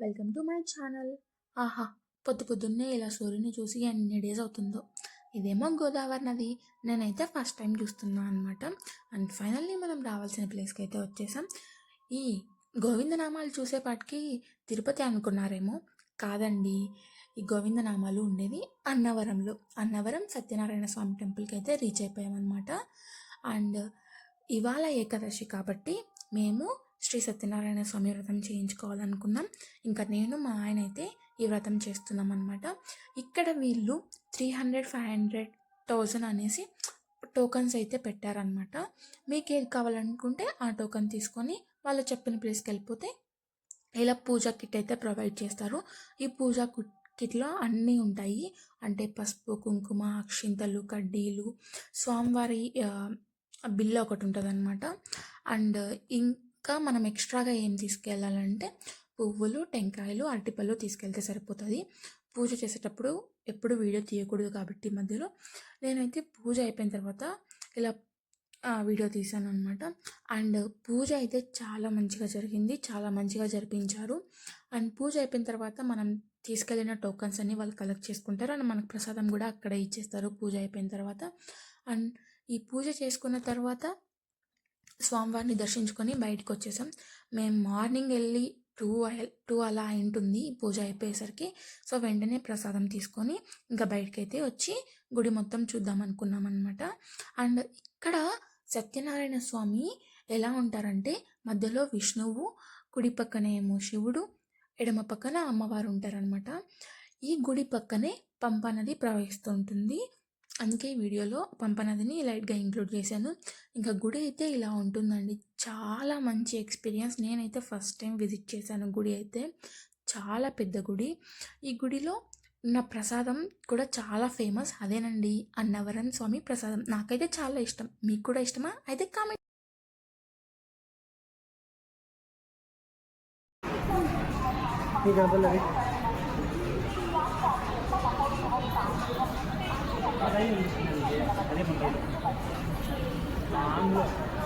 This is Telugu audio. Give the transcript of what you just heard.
Welcome to my channel. ఆహా పొద్దు పొద్దున్నే ఇలా సూర్యుని చూసి ఎన్ని డేస్ అవుతుందో. ఇదేమో గోదావరి నది. నేనైతే ఫస్ట్ టైం చూస్తున్నాను అనమాట అండ్ ఫైనల్లీ మనం రావాల్సిన ప్లేస్కి అయితే వచ్చేసాం. ఈ గోవిందనామాలు చూసేపాటికి తిరుపతి అనుకున్నారేమో? కాదండి. ఈ గోవిందనామాలు ఉండేది అన్నవరంలో. అన్నవరం సత్యనారాయణ స్వామి టెంపుల్కి అయితే రీచ్ అయిపోయామన్నమాట. అండ్ ఇవాళ ఏకాదశి కాబట్టి మేము శ్రీ సత్యనారాయణ స్వామి వ్రతం చేయించుకోవాలనుకున్నాం. ఇంకా నేను మా ఆయన అయితే ఈ వ్రతం చేస్తున్నాం అనమాట ఇక్కడ వీళ్ళు three hundred five hundred thousand అనేసి టోకన్స్ అయితే పెట్టారనమాట మీకు ఏది కావాలనుకుంటే ఆ టోకన్ తీసుకొని వాళ్ళు చెప్పిన ప్లేస్కి వెళ్ళిపోతే ఇలా పూజా కిట్ అయితే ప్రొవైడ్ చేస్తారు. ఈ పూజా కిట్లో అన్నీ ఉంటాయి. అంటే పసుపు కుంకుమ అక్షింతలు కడ్డీలు స్వామివారి బిల్లు ఒకటి ఉంటుంది అనమాట అండ్ ఇంకా మనం ఎక్స్ట్రాగా ఏం తీసుకెళ్ళాలంటే పువ్వులు టెంకాయలు అరటిపళ్ళు తీసుకెళ్తే సరిపోతుంది. పూజ చేసేటప్పుడు ఎప్పుడు వీడియో తీయకూడదు కాబట్టి మధ్యలో. నేనైతే పూజ అయిపోయిన తర్వాత ఇలా వీడియో తీశాను అనమాట అండ్ పూజ అయితే చాలా మంచిగా జరిగింది. చాలా మంచిగా జరిపించారు. అండ్ పూజ అయిపోయిన తర్వాత మనం తీసుకెళ్ళిన టోకన్స్ అన్ని వాళ్ళు కలెక్ట్ చేసుకుంటారు. అండ్ మనకు ప్రసాదం కూడా అక్కడే ఇచ్చేస్తారు పూజ అయిపోయిన తర్వాత. అండ్ ఈ పూజ చేసుకున్న తర్వాత స్వామివారిని దర్శించుకొని బయటకు వచ్చేసాం మేము మార్నింగ్ వెళ్ళి టూ టూ అలా ఉంటుంది పూజ అయిపోయేసరికి. సో వెంటనే ప్రసాదం తీసుకొని ఇంకా బయటకు అయితే వచ్చి గుడి మొత్తం చూద్దాం అనుకున్నాం అనమాట అండ్ ఇక్కడ సత్యనారాయణ స్వామి ఎలా ఉంటారంటే మధ్యలో విష్ణువు కుడి పక్కన ఏమో శివుడు ఎడమ పక్కన అమ్మవారు ఉంటారనమాట ఈ గుడి పక్కనే పంప నది ప్రవహిస్తుంటుంది. అందుకే ఈ వీడియోలో పంపనదిని లైట్గా ఇంక్లూడ్ చేశాను. ఇంకా గుడి అయితే ఇలా ఉంటుందండి. చాలా మంచి ఎక్స్పీరియన్స్. నేనైతే ఫస్ట్ టైం విజిట్ చేశాను గుడి అయితే. చాలా పెద్ద గుడి. ఈ గుడిలో ఉన్న ప్రసాదం కూడా చాలా ఫేమస్. అదేనండి అన్నవరం స్వామి ప్రసాదం. నాకైతే చాలా ఇష్టం. మీకు కూడా ఇష్టమా? అయితే కామెంట్ 啊呜